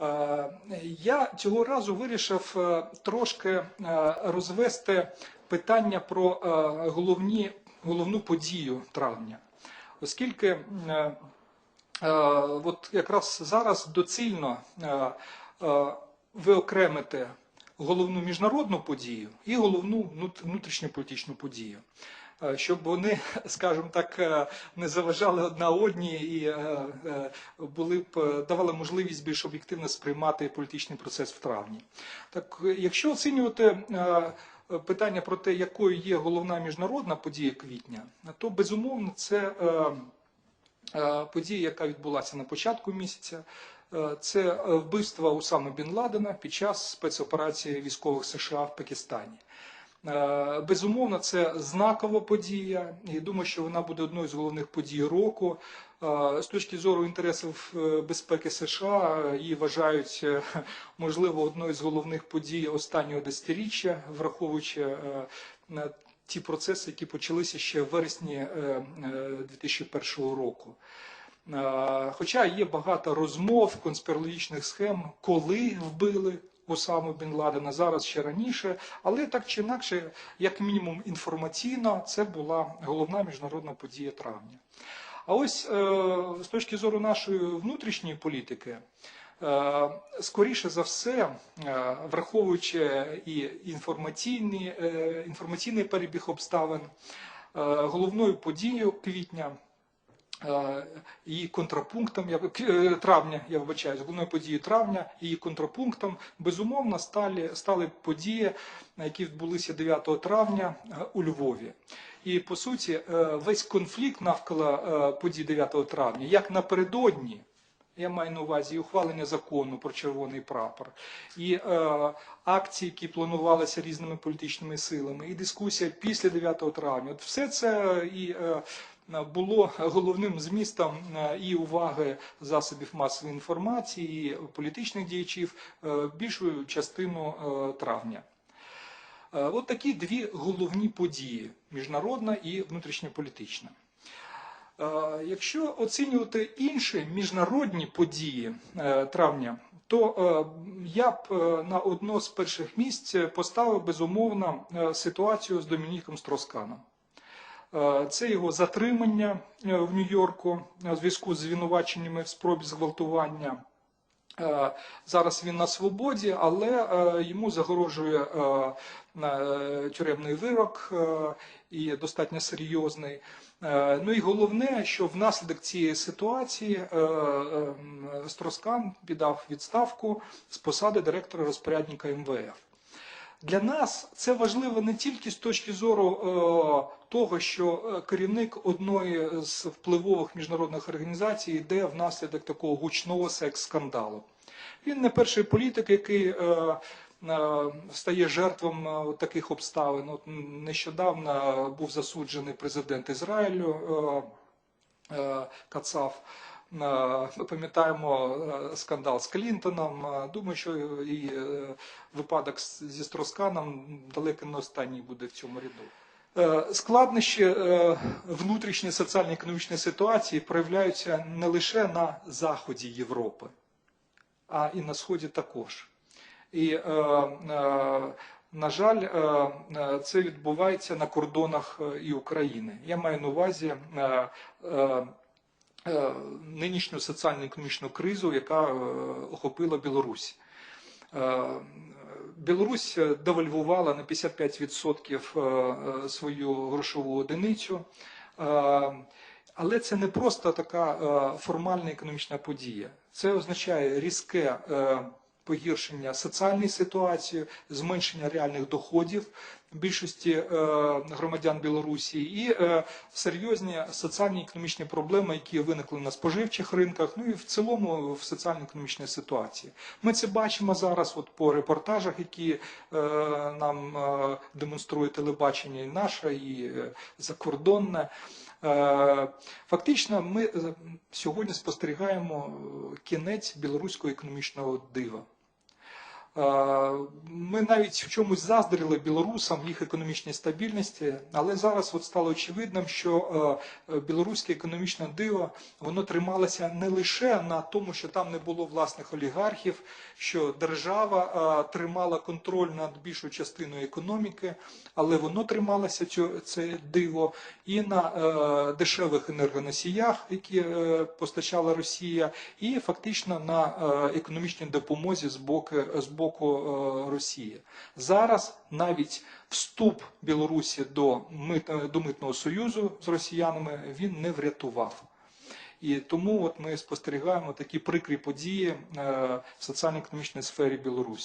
Е, Я цього разу вирішив е, трошки е, розвести питання про головні, головну подію травня, оскільки от якраз зараз доцільно виокремити головну міжнародну подію і головну внут- внутрішньополітичну подію. Е, Щоб вони, скажімо так, е, не заважали одна одній і е, були б давали можливість більш об'єктивно сприймати політичний процес в травні. Так, якщо оцінювати питання про те, якою є головна міжнародна подія квітня, то безумовно це подія, яка відбулася на початку місяця. Це вбивство Усами Бін Ладена під час спецоперації військових США в Пакистані. Е, Безумовно, це знакова подія, і думаю, що вона буде одною з головних подій року. Е, З точки зору інтересів е, безпеки США її вважають можливо одною з головних подій останнього десятиріччя, враховуючи ті процеси, які почалися ще в вересні е, е, 2001 року. Хоча є багато розмов, конспірологічних схем, коли вбили Осаму Бін Ладена, зараз ще раніше, але так чи інакше, як мінімум інформаційно, це була головна міжнародна подія травня. А ось е, з точки зору нашої внутрішньої політики, е, скоріше за все, е, враховуючи і інформаційний, інформаційний перебіг обставин, головною подією квітня її контрапунктом я е, травня, я вибачаюсь, головною подією травня, її контрапунктом безумовно стали, стали події, які відбулися 9 травня е, у Львові. І по суті, е, весь конфлікт навколо е, подій 9 травня, як напередодні. Я маю на увазі ухвалення закону про червоний прапор, і е, акції, які планувалися різними політичними силами, і дискусія після 9 травня. От все це і е, було головним змістом е, і уваги засобів масової інформації, і політичних діячів е, більшу частину е, травня. Е, От такі дві головні події міжнародна і внутрішньополітична. Е, Якщо оцінювати інші міжнародні події е, травня, то е, я б е, на одно з перших місць поставив безумовно е, ситуацію з Домініком Стросканом. Е, Це його затримання е, в Нью-Йорку в зв'язку з звинуваченнями в спробі зґвалтування. Е, Зараз він на свободі, але йому загрожує тюремний вирок і достатньо серйозний. Ну і головне, що внаслідок цієї ситуації Строскан піддав відставку з посади директора розпорядника МВФ. Для нас це важливо не тільки з точки зору е, того, що е, керівник одної з впливових міжнародних організацій йде внаслідок такого гучного секс-скандалу. Він не перший політик, який е, стає жертвом таких обставин. От нещодавно був засуджений президент Ізраїлю Кацав. Е, Ми пам'ятаємо е, скандал з Клінтоном. Е, Думаю, що і випадок зі Стросканом далеко не останній буде в цьому ряду. Складнощі внутрішньої соціально-економічної ситуації проявляються не лише на заході Європи, а і на сході також. І, е, е, на жаль, е, це відбувається на кордонах і України. Я маю на увазі нинішню соціально-економічну кризу, яка е, охопила Білорусь. Е, Білорусь девальвувала на 55% е, е, свою грошову одиницю. Е, Але це не просто така е, формальна економічна подія. Це означає різке е, погіршення соціальної ситуації, зменшення реальних доходів більшості е, громадян Білорусі і е, серйозні соціальні економічні проблеми, які виникли на споживчих ринках, ну і в цілому в соціально-економічній ситуації. Ми це бачимо зараз, от по репортажах, які е, нам демонструє телебачення, і наше, і закордонне. Фактично, ми сьогодні спостерігаємо кінець білоруського економічного дива. Ми навіть в чомусь заздрили білорусам їх економічній стабільності, але зараз от стало очевидним, що е, е, білоруське економічне диво воно трималося не лише на тому, що там не було власних олігархів, що держава е, тримала контроль над більшою частиною економіки, але воно трималося це диво і на дешевих енергоносіях, які постачала Росія, і фактично на економічній допомозі з боку, з боку е, Росії. Зараз навіть вступ Білорусі до, е, до митного союзу з росіянами він не врятував. І тому от ми спостерігаємо такі прикрі події е, в соціально-економічній сфері Білорусі.